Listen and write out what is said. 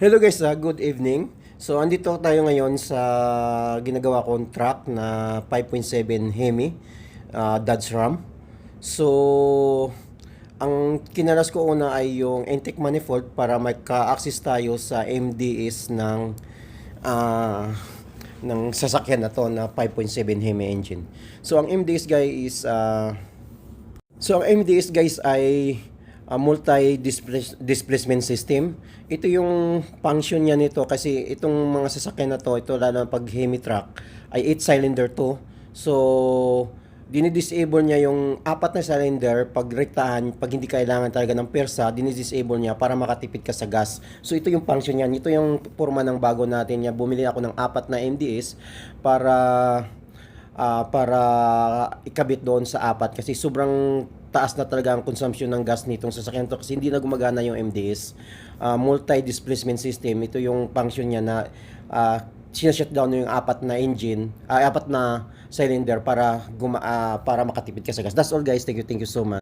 Hello guys, ah, good evening. So andito tayo ngayon sa ginagawa kong truck na 5.7 Hemi ah, Dodge Ram. So ang kinalas ko una ay yung intake manifold para maka-access tayo sa MDS ng ah, ng sasakyan na to na 5.7 Hemi engine. So ang MDS guys is ah, So ang MDS guys ay uh, multi-displacement system. Ito yung function niya nito kasi itong mga sasakyan na to, ito lalo pag hemi truck, ay 8 cylinder to. So dinidisable niya yung apat na cylinder pag rektahan, pag hindi kailangan talaga ng persa, dinidisable niya para makatipid ka sa gas. So ito yung function niya. Ito yung forma ng bago natin niya. Bumili ako ng apat na MDS para ah, para ikabit doon sa apat kasi sobrang taas na talaga ang consumption ng gas nitong sasakyan to kasi hindi na gumagana yung MDS. Ah, multi-displacement system, ito yung function niya na uh, sinashutdown yung apat na engine, ah, apat na cylinder para guma, ah, para makatipid ka sa gas. That's all guys. Thank you, thank you so much.